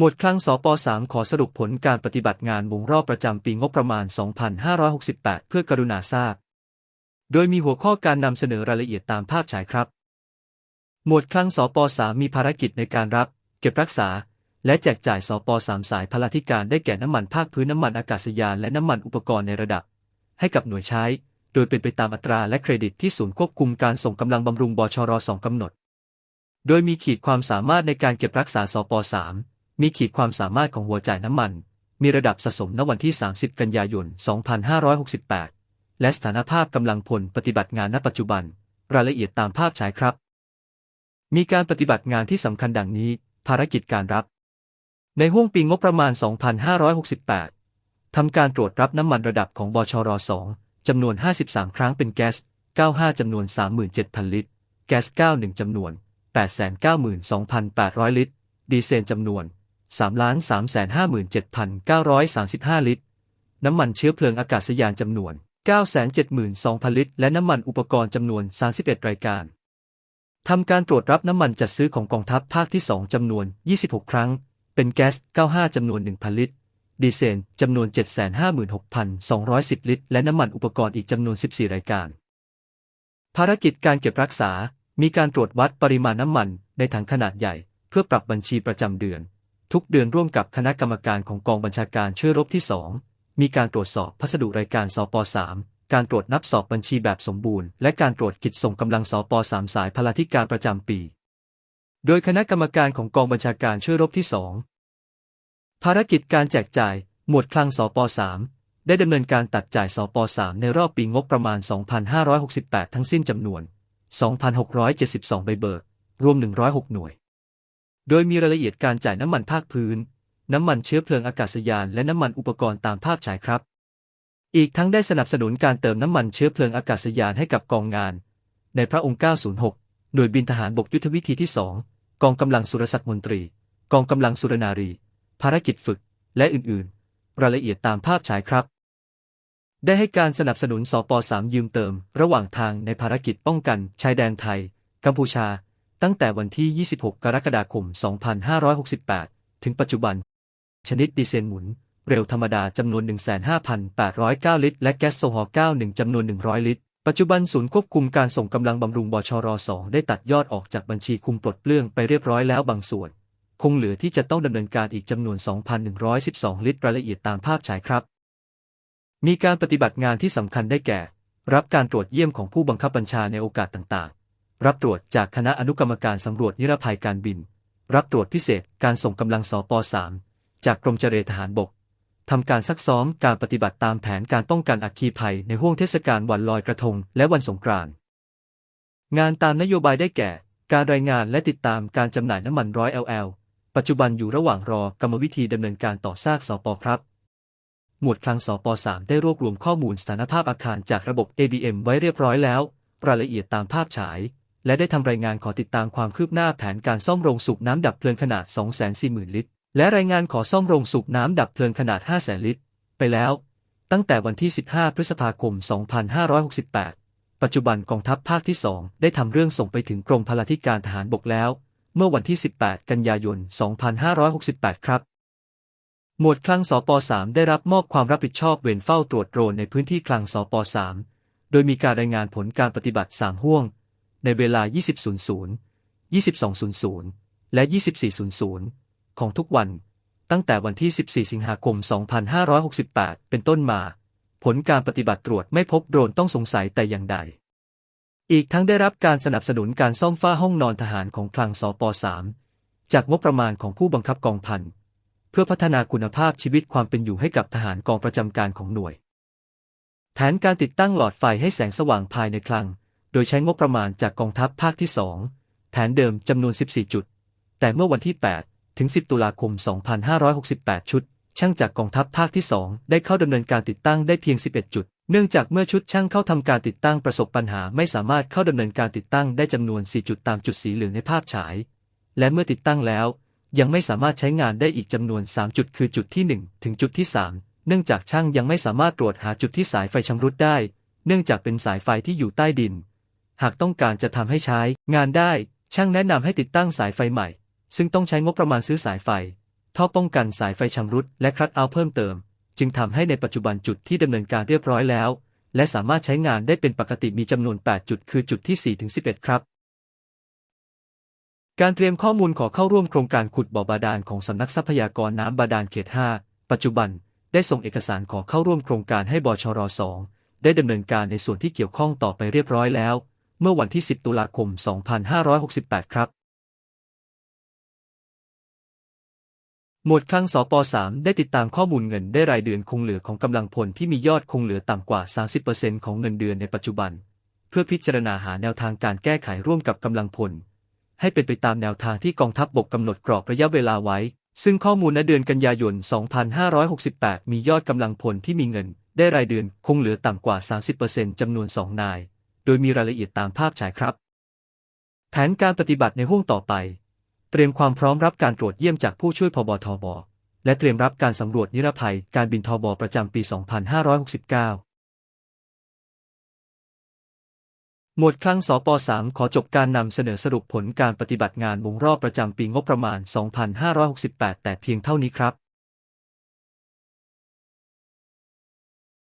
หมวดคลังสป3ขอสรุปผลการปฏิบัติงานวงรอบประจำปีงบประมาณ 2568 เพื่อกรุณาทราบ โดยมีหัวข้อการนำเสนอรายละเอียดตามภาพฉายครับ หมวดคลังสป3มีภารกิจในการรับ เก็บรักษา และแจกจ่ายสป3สายพลาธิการได้แก่น้ำมันภาคพื้นน้ำมันอากาศยานและน้ำมันอุปกรณ์ในระดับ ให้กับหน่วยใช้ โดยเป็นไปตามอัตราและเครดิตที่ศูนย์ควบคุมการส่งกำลังบำรุงบชร2กำหนด โดยมีขีดความสามารถในการเก็บรักษาสป3 มีขีดความสามารถของหัวจ่ายน้ำมัน มีระดับสะสมณวันที่ 30 กันยายน 2568 และสถานภาพกำลังพลปฏิบัติงานณปัจจุบัน รายละเอียดตามภาพฉายครับ มีการปฏิบัติงานที่สำคัญดังนี้ ภารกิจการรับ ในห้วงปีงบประมาณ 2568 ทำการตรวจรับน้ำมันระดับของบชร2จำนวน 53 ครั้งเป็นแก๊ส 95 จำนวน 37,000 ลิตร แก๊ส 91 จำนวน 892,800 ลิตร ดีเซลจำนวน 3,357,935 ลิตร น้ำมันเชื้อเพลิงอากาศยานจำนวน 972,000 ลิตร และน้ำมันอุปกรณ์จำนวน 31 รายการ ทำการตรวจรับน้ำมันจัดซื้อของกองทัพภาคที่ 2 จำนวน 26 ครั้ง เป็นแก๊ส 95 จำนวน 1,000 ลิตร ดีเซลจำนวน 756,210 ลิตร และน้ำมันอุปกรณ์อีกจำนวน 14 รายการ ภารกิจการเก็บรักษา มีการตรวจวัดปริมาณน้ำมันในถังขนาดใหญ่ เพื่อปรับบัญชีประจำเดือน ทุกเดือนร่วมกับคณะกรรมการของกองบัญชาการช่วยรบที่ 2 มีการตรวจสอบพัสดุรายการสป3การตรวจนับสอบบัญชีแบบสมบูรณ์ และการตรวจกิจส่งกำลังสป3สายพลาธิการประจำปี โดยคณะกรรมการของกองบัญชาการช่วยรบที่ 2 ภารกิจการแจกจ่าย หมวดคลังสป3ได้ดำเนินการตัดจ่ายสป3ในรอบปีงบประมาณ 2568 ทั้งสิ้นจำนวน 2,672 ใบเบิก รวม 106 หน่วย โดยมีรายละเอียดการจ่ายน้ำมันภาคพื้น น้ำมันเชื้อเพลิงอากาศยาน และน้ำมันอุปกรณ์ตามภาพฉายครับ อีกทั้งได้สนับสนุนการเติมน้ำมันเชื้อเพลิงอากาศยานให้กับกองงาน ในพระองค์ 906 หน่วยบินทหารบกยุทธวิธีที่ 2 กองกำลังสุรศักดิ์มนตรี กองกำลังสุรนารี ภารกิจฝึก และอื่นๆ รายละเอียดตามภาพฉายครับ ได้ให้การสนับสนุนสป 3 ยืมเติม ระหว่างทางในภารกิจป้องกัน ชายแดนไทย กัมพูชา ตั้งแต่วันที่ 26 กรกฎาคม 2568 ถึงปัจจุบัน ชนิดดีเซลหมุน เร็วธรรมดาจำนวน 15,809 ลิตร และแก๊สโซฮอล์91 จำนวน 100 ลิตร ปัจจุบันศูนย์ควบคุมการส่งกำลังบำรุงบชร2ได้ตัดยอดออกจากบัญชีคุมปลดเปลื้องไปเรียบร้อยแล้วบางส่วน คงเหลือที่จะต้องดำเนินการอีกจำนวน 2,112 ลิตร รายละเอียดตามภาพฉายครับ มีการปฏิบัติงานที่สำคัญได้แก่ รับการตรวจเยี่ยมของผู้บังคับบัญชาในโอกาสต่าง รับตรวจจากคณะอนุกรรมการสำรวจนิรภัยการบิน รับตรวจพิเศษการส่งกำลังสป 3 จากกรมเจรทหารบกทำการซักซ้อมการปฏิบัติตามแผนการป้องกันอัคคีภัยในห้วงเทศกาลวันลอยกระทงและวันสงกรานต์งานตามนโยบายได้แก่ การรายงานและติดตามการจำหน่ายน้ำมันร้อย LL ปัจจุบันอยู่ระหว่างรอกรรมวิธีดำเนินการต่อซากสปครับ หมวดคลังสป3ได้รวบรวมข้อมูลสถานภาพอาคารจากระบบ ABM ไว้เรียบร้อยแล้ว รายละเอียดตามภาพฉาย และได้ทำรายงานขอติดตามความคืบหน้าแผนการซ่อมโรงสูบน้ำดับเพลิงขนาด 240,000 ลิตร และรายงานขอซ่อมโรงสูบน้ำดับเพลิงขนาด 500,000 ลิตร ไปแล้ว ตั้งแต่วันที่ 15 พฤษภาคม 2568 ปัจจุบันกองทัพภาคที่ 2 ได้ทำเรื่องส่งไปถึงกรมพลาธิการทหารบกแล้ว เมื่อวันที่ 18 กันยายน 2568 ครับ หมวดคลังสป 3 ได้รับมอบความรับผิดชอบเวรเฝ้าตรวจโดรนในพื้นที่คลังสป 3 โดยมีการรายงานผลการปฏิบัติ 3 ห่วง ในเวลา 20.00 22.00 และ 24.00 ของทุกวัน ตั้งแต่วันที่ 14 สิงหาคม 2568 เป็นต้นมา ผลการปฏิบัติตรวจไม่พบโดรนต้องสงสัยแต่อย่างใด อีกทั้งได้รับการสนับสนุนการซ่อมฝ้าห้องนอนทหารของคลังสป 3 จากงบประมาณของผู้บังคับกองพัน เพื่อพัฒนาคุณภาพชีวิตความเป็นอยู่ให้กับทหารกองประจำการของหน่วย แผนการติดตั้งหลอดไฟให้แสงสว่างภายในคลัง โดยใช้งบประมาณจากกองทัพภาคที่ 2 แผนเดิมจำนวน 14 จุด แต่เมื่อวันที่ 8 ถึง 10 ตุลาคม 2568 ชุด ช่างจากกองทัพภาคที่ 2 ได้เข้าดำเนินการติดตั้งได้เพียง 11 จุด เนื่องจากเมื่อชุดช่างเข้าทำการติดตั้งประสบปัญหาไม่สามารถเข้าดำเนินการติดตั้งได้จำนวน 4 จุดตามจุดสีเหลืองในภาพฉาย และเมื่อติดตั้งแล้ว ยังไม่สามารถใช้งานได้อีกจำนวน 3 จุด คือจุดที่ 1 ถึงจุดที่ 3 เนื่องจากช่างยังไม่สามารถตรวจหาจุดที่สายไฟชำรุดได้ เนื่องจากเป็นสายไฟที่อยู่ใต้ดิน หากต้องการจะทำให้ใช้งานได้ ช่างแนะนำให้ติดตั้งสายไฟใหม่ ซึ่งต้องใช้งบประมาณซื้อสายไฟ ท่อป้องกันสายไฟชำรุดและครัดเอาเพิ่มเติม จึงทำให้ในปัจจุบันจุดที่ดำเนินการเรียบร้อยแล้ว และสามารถใช้งานได้เป็นปกติมีจำนวน 8 จุดคือจุดที่ 4 ถึง 11 ครับ การเตรียมข้อมูลขอเข้าร่วมโครงการขุดบ่อบาดาลของสำนักทรัพยากรน้ำบาดาลเขต 5 ปัจจุบัน ได้ส่งเอกสารขอเข้าร่วมโครงการให้บชร2ได้ดำเนินการในส่วนที่เกี่ยวข้องต่อไปเรียบร้อยแล้ว เมื่อวันที่ 10 ตุลาคม 2568 ครับ หมวดคลังสป3ได้ติดตามข้อมูลเงินได้รายเดือนคงเหลือของกำลังพลที่มียอดคงเหลือต่ำกว่า 30%ของเงินเดือนในปัจจุบัน เพื่อพิจารณาหาแนวทางการแก้ไขร่วมกับกำลังพล ให้เป็นไปตามแนวทางที่กองทัพบบกกำหนดกรอบระยะเวลาไว้ ซึ่งข้อมูลณเดือนกันยายน 2568 มียอดกำลังพลที่มีเงินได้รายเดือนคงเหลือต่ำกว่า 30%จำนวน 2 นาย โดยมีรายละเอียดตามภาพฉายครับ แผนการปฏิบัติในห่วงต่อไป เตรียมความพร้อมรับการตรวจเยี่ยมจากผู้ช่วยพบทบและเตรียมรับการสำรวจนิรภัยการบินทบประจำปี 2569หมวดคลังสป3ขอจบการนำเสนอสรุปผลการปฏิบัติงานวงรอบประจำปีงบประมาณ 2568 แต่เพียงเท่านี้ครับ